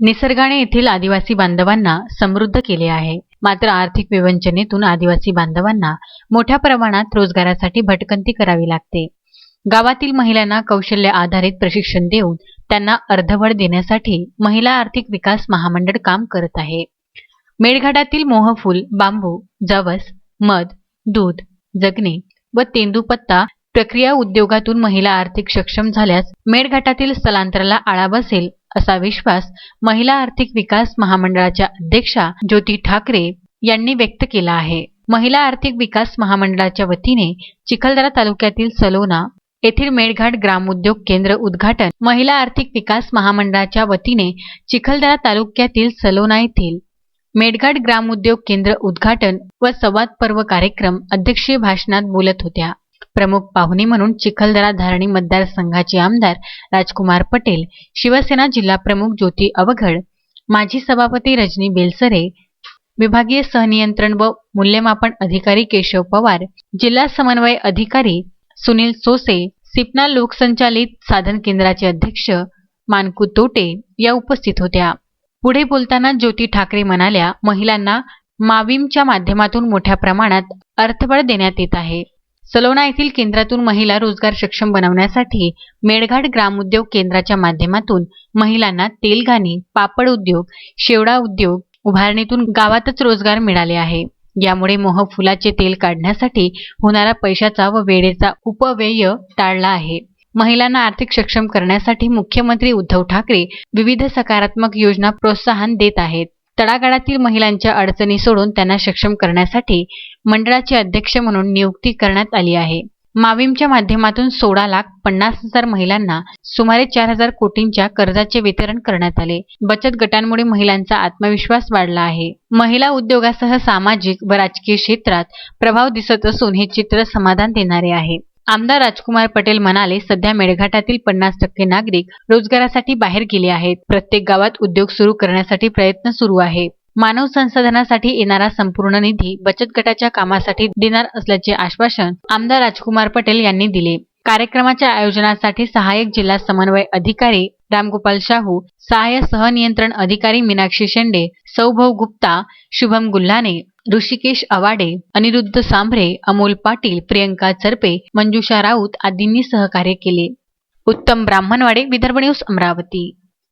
निसर्गाने येथील आदिवासी बांधवांना समृद्ध केले आहे. मात्र आर्थिक विवंचनेतून आदिवासी बांधवांना मोठ्या प्रमाणात रोजगारासाठी भटकंती करावी लागते. गावातील महिलांना कौशल्य आधारित प्रशिक्षण देऊन त्यांना अर्धवड देण्यासाठी महिला आर्थिक विकास महामंडळ काम करत आहे. मेळघाटातील मोहफूल बांबू जवस मध दूध जगणे व तेंदूपत्ता प्रक्रिया उद्योगातून महिला आर्थिक सक्षम झाल्यास मेळघाटातील स्थलांतराला आळा बसेल असा विश्वास महिला आर्थिक विकास महामंडळाच्या अध्यक्षा ज्योती ठाकरे यांनी व्यक्त केला आहे. महिला आर्थिक विकास महामंडळाच्या वतीने चिखलदरा तालुक्यातील सलोना येथील मेळघाट ग्रामोद्योग केंद्र उद्घाटन महिला आर्थिक विकास महामंडळाच्या वतीने चिखलदरा तालुक्यातील सलोना येथील मेळघाट ग्रामोद्योग केंद्र उद्घाटन व संवाद पर्व कार्यक्रम अध्यक्षीय भाषणात बोलत होत्या. प्रमुख पाहुणे म्हणून चिखलदरा धारणी मतदारसंघाचे आमदार राजकुमार पटेल शिवसेना जिल्हा प्रमुख ज्योती अवघड माजी सभापती रजनी बेलसरे विभागीय सहनियंत्रण व मूल्यमापन अधिकारी केशव पवार जिल्हा समन्वय अधिकारी सुनील सोसे सिपना लोकसंचालित साधन केंद्राचे अध्यक्ष मानकू तोटे या उपस्थित होत्या. पुढे बोलताना ज्योती ठाकरे म्हणाल्या महिलांना माविमच्या माध्यमातून मोठ्या प्रमाणात अर्थबळ देण्यात येत आहे. सलोना येथील केंद्रातून महिला रोजगार सक्षम बनवण्यासाठी मेळघाट ग्रामोद्योग केंद्राच्या माध्यमातून महिलांना तेलघाणी पापड उद्योग शेवडा उद्योग उभारणीतून गावातच रोजगार मिळाले आहे. यामुळे मोह फुलाचे तेल काढण्यासाठी होणारा पैशाचा व वेळेचा उपव्यय टाळला आहे. महिलांना आर्थिक सक्षम करण्यासाठी मुख्यमंत्री उद्धव ठाकरे विविध सकारात्मक योजना प्रोत्साहन देत आहेत. तळागाळातील महिलांच्या अडचणी सोडून त्यांना सक्षम करण्यासाठी मंडळाचे अध्यक्ष म्हणून नियुक्ती करण्यात आली आहे. माविमच्या माध्यमातून सोळा लाख पन्नास हजार महिलांना सुमारे चार हजार कोटींच्या कर्जाचे वितरण करण्यात आले. बचत गटांमुळे महिलांचा आत्मविश्वास वाढला आहे. महिला उद्योगासह सामाजिक व राजकीय क्षेत्रात प्रभाव दिसत असून हे चित्र समाधान देणारे आहे. आमदार राजकुमार पटेल म्हणाले सध्या मेळघाटातील पन्नास टक्के नागरिक रोजगारासाठी बाहेर गेले आहेत. प्रत्येक गावात उद्योग सुरू करण्यासाठी प्रयत्न सुरू आहे. मानव संसाधनासाठी येणारा संपूर्ण निधी बचत गटाच्या कामासाठी देणार असल्याचे आश्वासन आमदार राजकुमार पटेल यांनी दिले. कार्यक्रमाच्या आयोजनासाठी सहाय्यक जिल्हा समन्वय अधिकारी रामगोपाल शाहू सहाय्य सहनियंत्रण अधिकारी मीनाक्षी शेंडे सौभव गुप्ता शुभम गुल्हाने ऋषिकेश अवाडे अनिरुद्ध सांभरे अमोल पाटील प्रियंका चरपे मंजुषा राऊत आदींनी सहकार्य केले. उत्तम ब्राह्मणवाडे विदर्भ न्यूज अमरावती.